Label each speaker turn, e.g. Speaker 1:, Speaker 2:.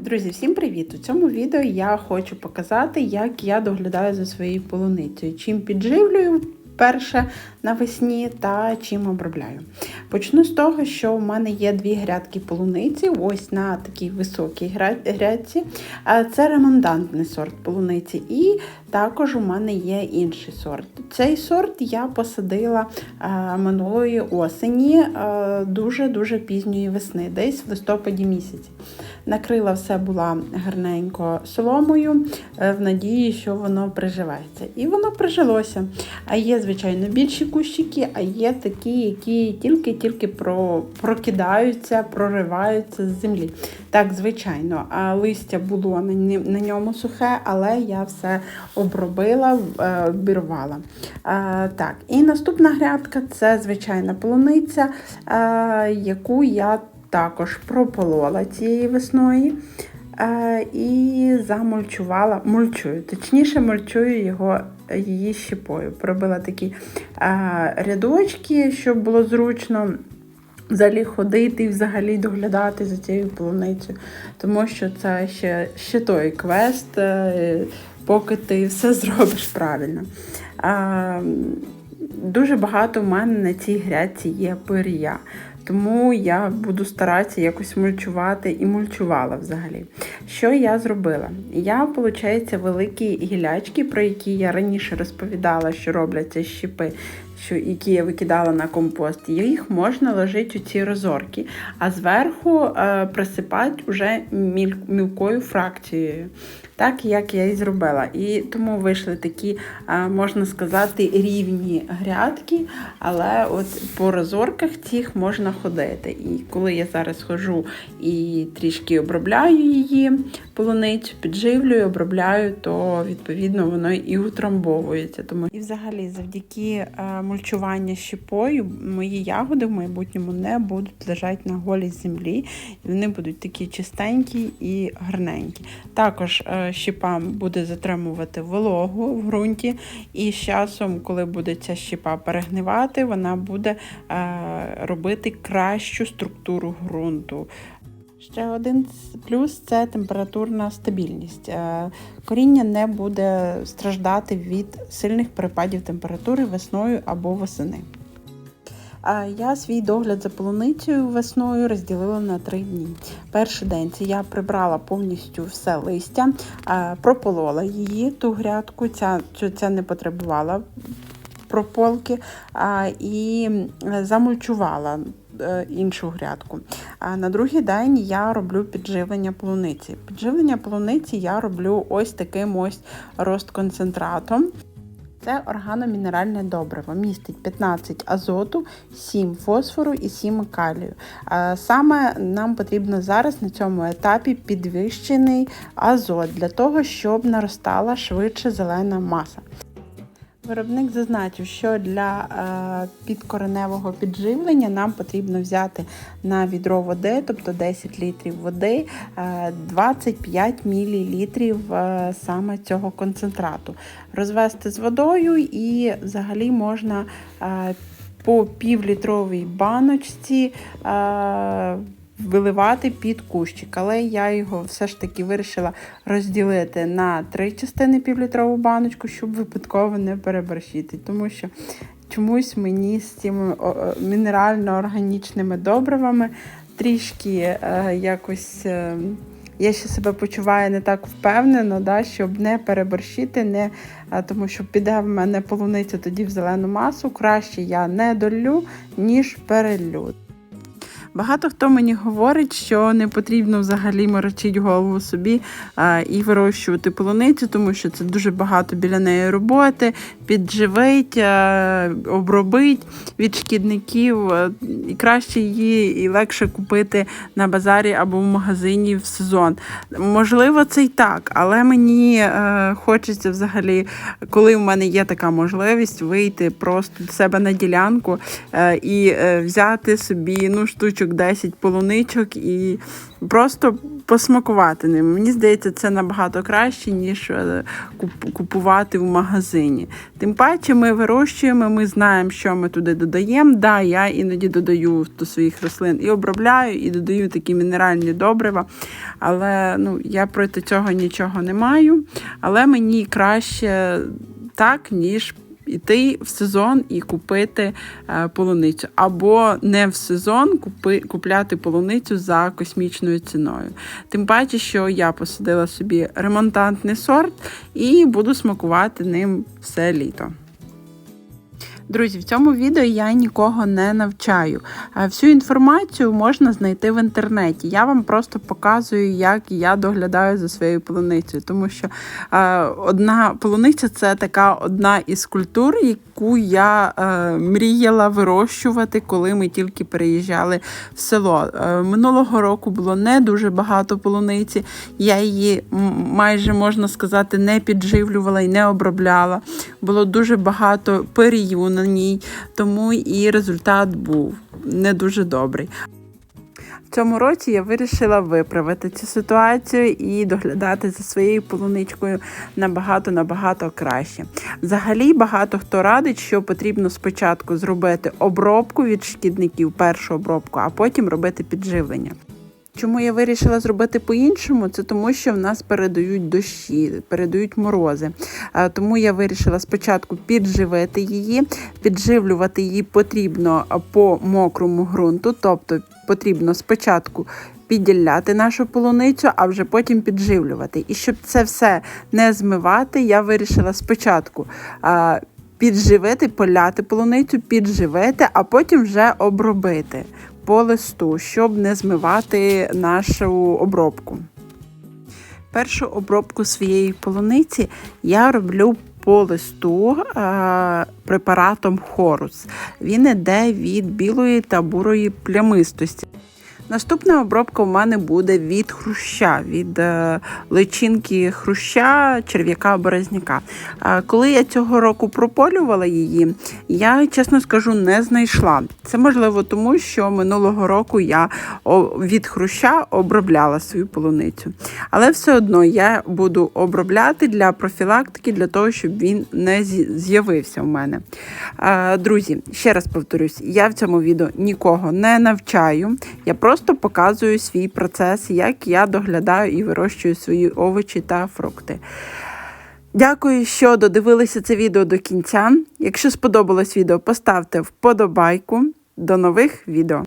Speaker 1: Друзі, всім привіт! У цьому відео я хочу показати, як я доглядаю за своєю полуницею, чим підживлюю перше навесні та чим обробляю. Почну з того, що у мене є дві грядки полуниці, ось на такій високій грядці. Це ремондантний сорт полуниці, і також у мене є інший сорт. Цей сорт я посадила минулої осені, дуже-дуже пізньої весни, десь в листопаді місяці. Накрила все була гарненько соломою, е, в надії, що воно приживеться. І воно прижилося. А є, звичайно, більші кущики, а є такі, які тільки-тільки про, прокидаються, прориваються з землі. Так, звичайно, а листя було на, ньому сухе, але я все обробила, е, обірвала. Е, Так, і наступна грядка це звичайна полуниця, яку я також прополола цієї весною. Е, І замульчувала, мульчую, точніше, мульчую його її щепою. Пробила такі е, рядочки, щоб було зручно взагалі ходити і взагалі доглядати за цією полуницею. Тому що це ще, ще той квест, е, поки ти все зробиш правильно. Е, Дуже багато в мене на цій грядці є пир'я. Тому я буду старатися якось мульчувати і мульчувала взагалі. Що я зробила? Я, виходить, великі гілячки, про які я раніше розповідала, що робляться щіпи, що, які я викидала на компост, їх можна ложити у ці розорки, а зверху е, присипати вже міль, мілкою фракцією. Так, як я і зробила. І тому вийшли такі, е, можна сказати, рівні грядки, але от по розорках цих можна ходити. І коли я зараз ходжу і трішки обробляю її, полуницю, підживлюю, обробляю, то відповідно воно і утрамбовується. Тому і взагалі, завдяки е, мульчуванню щепою, мої ягоди в майбутньому не будуть лежати на голій землі, і вони будуть такі чистенькі і гарненькі. Також щепа буде затримувати вологу в ґрунті, і з часом, коли буде ця щепа перегнивати, вона буде е, робити кращу структуру ґрунту. Ще один плюс це температурна стабільність. Е, Коріння не буде страждати від сильних перепадів температури весною або восени. Я свій догляд за полуницею весною розділила на три дні. Перший день це я прибрала повністю все листя, прополола її, ту грядку, ця, ця не потребувала прополки, і замульчувала е, іншу грядку. А на другий день я роблю підживлення полуниці. Підживлення полуниці я роблю ось таким ось розконцентратом. Це органомінеральне добриво. Містить 15 азоту, 7 фосфору і 7 калію. Саме нам потрібно зараз на цьому етапі підвищений азот для того, щоб наростала швидше зелена маса. Виробник зазначив, що для е, підкореневого підживлення нам потрібно взяти на відро води, тобто 10 літрів води, е, 25 мл е, саме цього концентрату. Розвести з водою і взагалі можна е, по півлітровій баночці. Е, Виливати під кущик, але я його все ж таки вирішила розділити на три частини півлітрову баночку, щоб випадково не переборщити. Тому що чомусь мені з цими мінерально-органічними добривами трішки е, якось. Е, я ще себе почуваю не так впевнено, да, щоб не переборщити, не, а, тому що піде в мене полуниця тоді в зелену масу. Краще я не долю, ніж перелю. Багато хто мені говорить, що не потрібно взагалі морочити голову собі а, і вирощувати полуницю, тому що це дуже багато біля неї роботи, підживить, а, обробить від шкідників. І краще її і легше купити на базарі або в магазині в сезон. Можливо, це й так, але мені е, хочеться взагалі, коли в мене є така можливість, вийти просто до себе на ділянку е, і е, взяти собі ну, штучок 10 полуничок і просто посмакувати ним. Мені здається, це набагато краще, ніж е, купувати в магазині. Тим паче ми вирощуємо, ми знаємо, що ми туди додаємо. Да, я іноді додаю до своїх рослин і обробляю, і додаю такі мінеральні добрива. Але ну, я проти цього нічого не маю. Але мені краще так, ніж іти в сезон і купити е, полуницю. Або не в сезон купи, купляти полуницю за космічною ціною. Тим паче, що я посадила собі ремонтантний сорт і буду смакувати ним все літо. Друзі, в цьому відео я нікого не навчаю. Всю інформацію можна знайти в інтернеті. Я вам просто показую, як я доглядаю за своєю полуницею, тому що е, одна полуниця це така одна із культур, яку я е, мріяла вирощувати, коли ми тільки переїжджали в село. Е, минулого року було не дуже багато полуниці. Я її майже можна сказати не підживлювала і не обробляла. Було дуже багато перію на ній, тому і результат був не дуже добрий. В цьому році я вирішила виправити цю ситуацію і доглядати за своєю полуничкою набагато набагато краще. Взагалі, багато хто радить, що потрібно спочатку зробити обробку від шкідників, першу обробку, а потім робити підживлення. Чому я вирішила зробити по-іншому? Це тому, що в нас передають дощі, передають морози. Тому я вирішила спочатку підживити її. Підживлювати її потрібно по мокрому ґрунту, тобто потрібно спочатку підділяти нашу полуницю, а вже потім підживлювати. І щоб це все не змивати, я вирішила спочатку. е, Підживити, поляти полуницю, підживити, а потім вже обробити по листу, щоб не змивати нашу обробку. Першу обробку своєї полуниці я роблю по листу е, препаратом Хорус. Він іде від білої та бурої плямистості. Наступна обробка у мене буде від хруща, від е, личинки хруща, черв'яка березняка. Е, коли я цього року прополювала її, я чесно скажу, не знайшла. Це можливо тому, що минулого року я від хруща обробляла свою полуницю. Але все одно я буду обробляти для профілактики, для того, щоб він не з'явився в мене. Е, Друзі, ще раз повторюсь, я в цьому відео нікого не навчаю. Я просто показую свій процес, як я доглядаю і вирощую свої овочі та фрукти. Дякую, що додивилися це відео до кінця. Якщо сподобалось відео, поставте вподобайку. До нових відео.